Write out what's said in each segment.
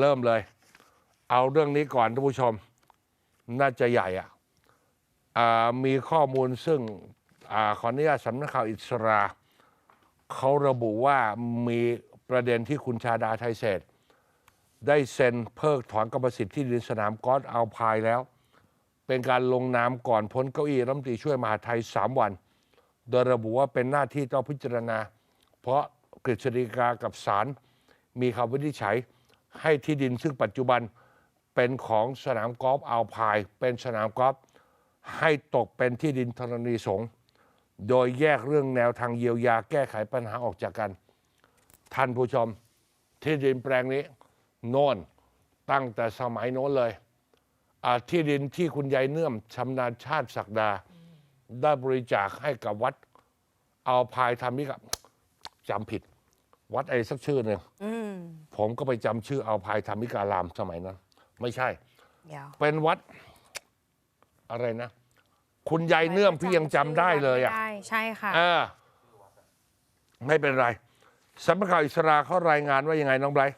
เริ่มเลย เอาเรื่องนี้ก่อนท่านผู้ชม น่าจะใหญ่อะอะมีข้อมูลซึ่งอขออนุญาตสำนักข่าวอิสราเขาระบุว่ามีประเด็นที่คุณชาดาไทยเศษ ได้เซ็นเพิกถอนกรรมสิทธิ์ที่ดินสนามกอล์ฟอัลพายแล้ว เป็นการลงนามก่อนพ้นเก้าอี้รัฐมนตรีช่วยมหาไทย 3 วัน โดยระบุว่าเป็นหน้าที่ต้องพิจารณา เพราะกฤษฎีกากับศาลมีคำวินิจฉัย ให้ที่ดินซึ่งปัจจุบันเป็นของสนามกอล์ฟอัลพายเป็นสนามกอล์ฟให้ตกเป็นที่ดินธรณีสงฆ์โดยแยกเรื่องแนวทางเยียวยาแก้ไขปัญหาออกจากกัน ท่านผู้ชม ที่ดินแปลงนี้ โน่นตั้งแต่สมัยโน้นเลยที่ดินที่คุณยายเนื่อมชำนาญชาติศักดา ได้บริจาคให้กับวัด เอาพายทำนี่กับจำผิด วัดอะไรสักชื่อหนึ่งอืมผมก็ไปจำชื่อเอาพายธรรมิการามสมัยนั้นไม่ใช่เดี๋ยวเป็นวัดอะไรนะ คุณยายเนื่อมพี่ยังจำได้เลยอะได้ใช่ค่ะเออไม่เป็นไรสำนักข่าวอิสราเขารายงานว่ายังไงน้องไบรท์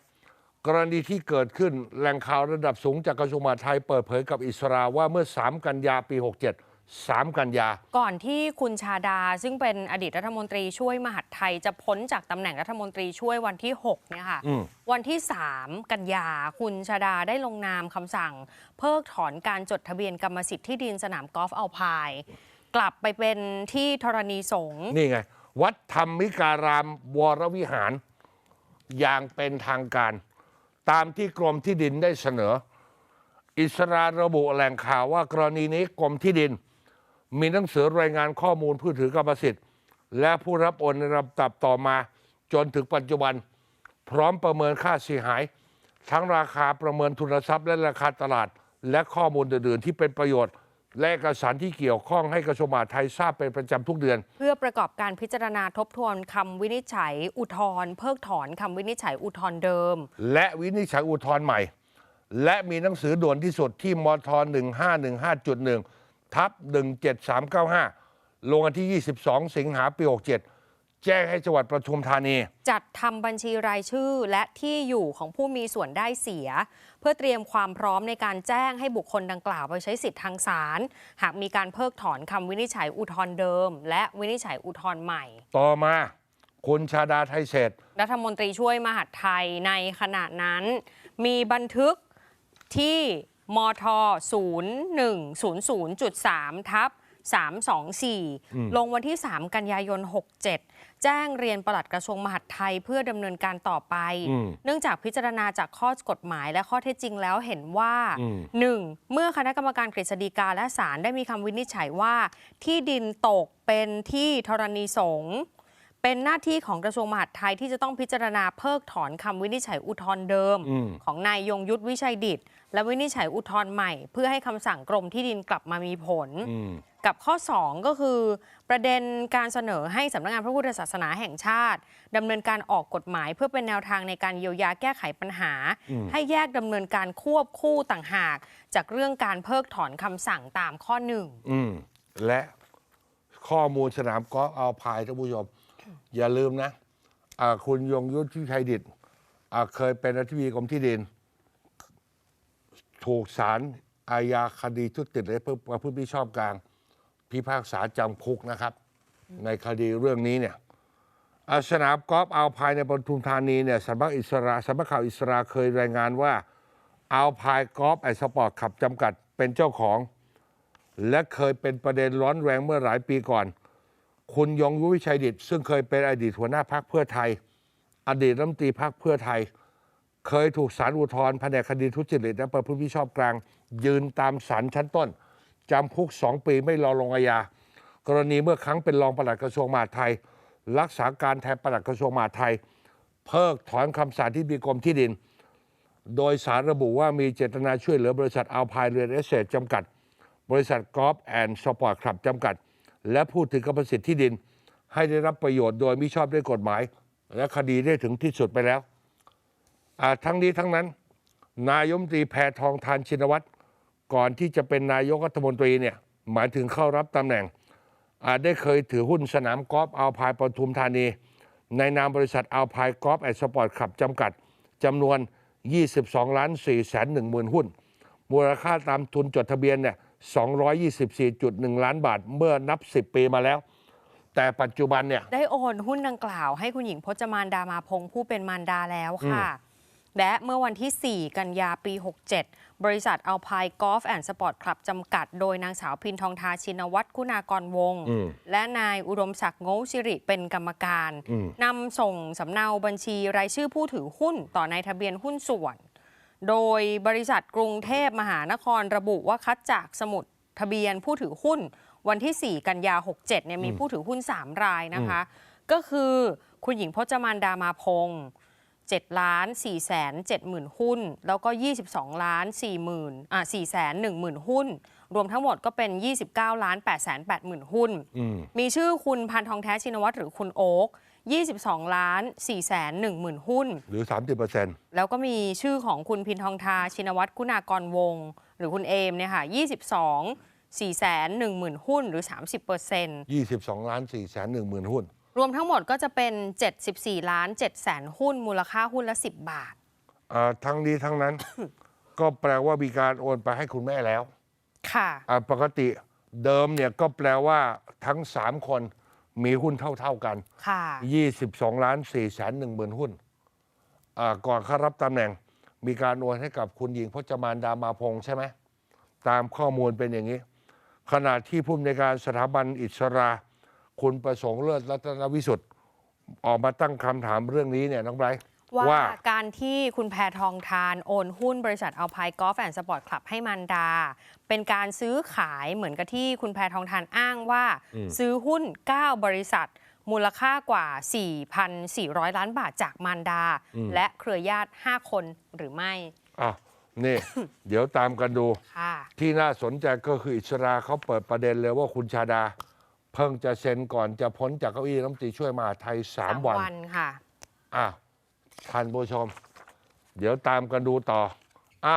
กรณีที่เกิดขึ้นแหล่งข่าวระดับสูงจากกระทรวงมหาดไทยเปิดเผยกับอิสราว่าเมื่อ 3 กันยาปี 67 3 กันยา ก่อนที่คุณชาดาซึ่งเป็นอดีตรัฐมนตรีช่วยมหาดไทยจะพ้นจากตำแหน่งรัฐมนตรีช่วยวันที่ 6 เนี่ยค่ะอืมวันที่ 3 กันยา คุณชาดาได้ลงนามคำสั่ง เพิกถอนการจดทะเบียนกรรมสิทธิ์ที่ดินสนามกอล์ฟอัลพายกลับไปเป็นที่ธรณีสงฆ์นี่ไง วัดธรรมิการามวรวิหาร อย่างเป็นทางการ ตามที่กรมที่ดินได้เสนอ อิสราระบุแหล่งข่าวว่ากรณีนี้กรมที่ดิน มีหนังสือรายงานข้อมูลผู้ถือกรรมสิทธิ์ และผู้รับโอนในลำดับต่อมาจนถึงปัจจุบัน พร้อมประเมินค่าเสียหาย ทั้งราคาประเมินทุนทรัพย์และราคาตลาด และข้อมูลอื่นๆที่เป็นประโยชน์ และเอกสารที่เกี่ยวข้องให้กระทรวงมหาดไทยทราบเป็นประจำทุกเดือน เพื่อประกอบการพิจารณาทบทวนคำวินิจฉัยอุทธรณ์เพิกถอนคำวินิจฉัยอุทธรณ์เดิม และวินิจฉัยอุทธรณ์ใหม่ และมีหนังสือด่วนที่สุดที่มท 1515.1 ทับ17395 ลงวันที่ 22 สิงหาปี 67 แจ้งให้จังหวัดประทุมธานี จัดทำบัญชีรายชื่อและที่อยู่ของผู้มีส่วนได้เสีย เพื่อเตรียมความพร้อมในการแจ้งให้บุคคลดังกล่าวไปใช้สิทธิ์ทางศาลหากมีการเพิกถอนคำวินิจฉัยอุทธรณ์เดิม และวินิจฉัยอุทธรณ์ใหม่ ต่อมาคุณชาดาไทยเศรษฐ์รัฐมนตรีช่วยมหาดไทยในขณะนั้น มีบันทึกที่ มท 0100.3 ทับ 324 ลงวันที่ 3 กันยายน 67 แจ้งเรียนปลัดกระทรวงมหาดไทยเพื่อดำเนินการต่อไปอืมเนื่องจากพิจารณาจากข้อกฎหมายและข้อเท็จจริงแล้วเห็นว่าอืม 1. เมื่อคณะกรรมการกฤษฎีกาและศาลได้มีคำวินิจฉัยว่า ที่ดินตกเป็นที่ธรณีสงฆ์ เป็นหน้าที่ของกระทรวงมหาดไทยที่จะต้องพิจารณาเพิกถอนคำวินิจฉัยอุทธรณ์เดิมอืมของนายยงยุทธวิชัยดิตและวินิจฉัยอุทธรณ์ใหม่ เพื่อให้คำสั่งกรมที่ดินกลับมามีผลอืมกับข้อ 2 ก็คือ ประเด็นการเสนอให้สำนักงานพระพุทธศาสนาแห่งชาติดำเนินการออกกฎหมายเพื่อเป็นแนวทางในการเยียวยาแก้ไขปัญหาอืมให้แยกดำเนินการควบคู่ต่างหาก จากเรื่องการเพิกถอนคำสั่งตามข้อหนึ่งอืมและข้อมูลสนามกอล์ฟเอาพายท่านผู้ชม อย่าลืมนะคุณยงยุทธชัยดิตเคยเป็นอธิบดีกรมที่ดิน ถูกศาลอาญาคดีทุจริตและประพฤติมิชอบกลาง พิพากษาจำคุกนะครับ ในคดีเรื่องนี้เนี่ยอาสนามกอล์ฟเอาพายในปทุมธานีเนี่ยสำนักอิสระสำนักข่าวอิสราเคยรายงานว่าเอาพายกอล์ฟแอนด์สปอร์ตขับจำกัดเป็นเจ้าของ และเคยเป็นประเด็นร้อนแรงเมื่อหลายปีก่อน คุณยงยุวิชัยดิตซึ่งเคยเป็นอดีตหัวหน้าพักเพื่อไทย อดีตรัฐมนตรีพักเพื่อไทย เคยถูกศาลอุทธรณ์แผนกคดีทุจริตและประพฤติมิชอบกลาง ยืนตามศาลชั้นต้นจำคุกสองปีไม่รอลงอาญากรณีเมื่อครั้งเป็นรองปลัดกระทรวงมหาดไทย รักษาการแทนปลัดกระทรวงมหาดไทย เพิกถอนคำสั่งที่มีกรมที่ดิน โดยสารระบุว่ามีเจตนาช่วยเหลือบริษัทอัลพายเรียนเอสเซจำกัด บริษัทกอล์ฟแอนด์สปอร์ตคลับจำกัด และผู้ถือกรรมสิทธิ์ที่ดิน ให้ได้รับประโยชน์โดยมิชอบด้วยกฎหมาย และคดีได้ถึงที่สุดไปแล้ว ทั้งนี้ทั้งนั้น นายมตรีแพทองทานชินวัตรก่อนที่จะเป็นนายกรัฐมนตรีเนี่ยหมายถึงเข้ารับตำแหน่งอ่าได้เคยถือหุ้นสนามกอล์ฟอัลพายปทุมธานี ในนามบริษัทอัลพายกอล์ฟแอนด์สปอร์ตคลับจำกัดจำนวน 22ล้าน4แสน1หมื่นหุ้น มูลค่าตามทุนจดทะเบียนเนี่ย 224.1 ล้านบาทเมื่อนับ 10 ปีมาแล้ว แต่ปัจจุบันเนี่ย ได้โอนหุ้นดังกล่าวให้คุณหญิงพจมานดามาพงศ์ผู้เป็นมารดาแล้วค่ะ และเมื่อวันที่ 4 กันยาปี 67 บริษัทอัลพายกอล์ฟแอนด์สปอร์ตคลับจำกัด โดยนางสาวพินทองทาชินวัตรคุณากรวงศ์อืมและนายอุดมศักดิ์โงสิริเป็นกรรมการอืมนำส่งสำเนาบัญชีรายชื่อผู้ถือหุ้นต่อนายทะเบียนหุ้นส่วน โดยบริษัทกรุงเทพมหานครระบุว่าคัดจากสมุดทะเบียนผู้ถือหุ้นวันที่ 4 กันยา 67เนี่ยมีผู้ถือหุ้น 3 รายนะคะ ก็คือคุณหญิงพจมานดามาพงศ์7ล้าน4แสน7หมื่นหุ้น แล้วก็ 22 ล้าน4หมื่นอะ4แสน1หมื่นหุ้น รวมทั้งหมดก็เป็น 29ล้าน8แสน8หมื่นหุ้นอืมมีชื่อคุณพันทองแท้ชินวัตรหรือคุณโอ๊ก22ล้าน4แสน1หมื่นหุ้น หรือ 30%แล้วก็มีชื่อของคุณพินทองทาชินวัตรคุณากรวงศ์หรือคุณเอมเนี่ยค่ะ22 4แสน1หมื่นหุ้นหรือ 30เปอร์เซ็นต์22ล้าน4แสน1หมื่นหุ้น รวมทั้งหมดก็จะเป็น 74ล้าน7แสนหุ้น มูลค่าหุ้นละ 10 บาทอ่าทั้งนี้ทั้งนั้น ก็แปลว่ามีการโอนไปให้คุณแม่แล้ว ค่ะอ่าปกติเดิมเนี่ยก็แปลว่าทั้ง 3 คนมีหุ้นเท่า ๆกัน ค่ะ 22ล้าน4แสน1หมื่นหุ้นอ่าก่อนเข้ารับตำแหน่งมีการโอนให้กับคุณหญิงพจมานดามาพงษ์ใช่ไหม ตามข้อมูลเป็นอย่างนี้ ขณะที่ผู้อำนวยการสถาบันอิสรา คุณประสงค์เลิศรัตนวิสุทธิ์ออกมาตั้งคำถามเรื่องนี้เนี่ยน้องไบรท์ ว่าว่าการที่คุณแพทองทานโอนหุ้นบริษัทอัลพายกอล์ฟแอนด์สปอร์ตคลับให้มันดา เป็นการซื้อขายเหมือนกับที่คุณแพทองทานอ้างว่า ซื้อหุ้น 9 บริษัท มูลค่ากว่า 4,400 ล้านบาทจากมันดา และเครือญาติ 5 คนหรือไม่อะนี่ เดี๋ยวตามกันดูค่ะที่น่าสนใจก็คืออิสราเขาเปิดประเด็นเลยว่าคุณชาดา เพิ่งจะเซ็นก่อนจะพ้นจากเก้าอี้รัฐมนตรีช่วยมหาดไทยสามวันวันค่ะอะ ท่านผู้ชม เดี๋ยวตามกันดูต่ออะ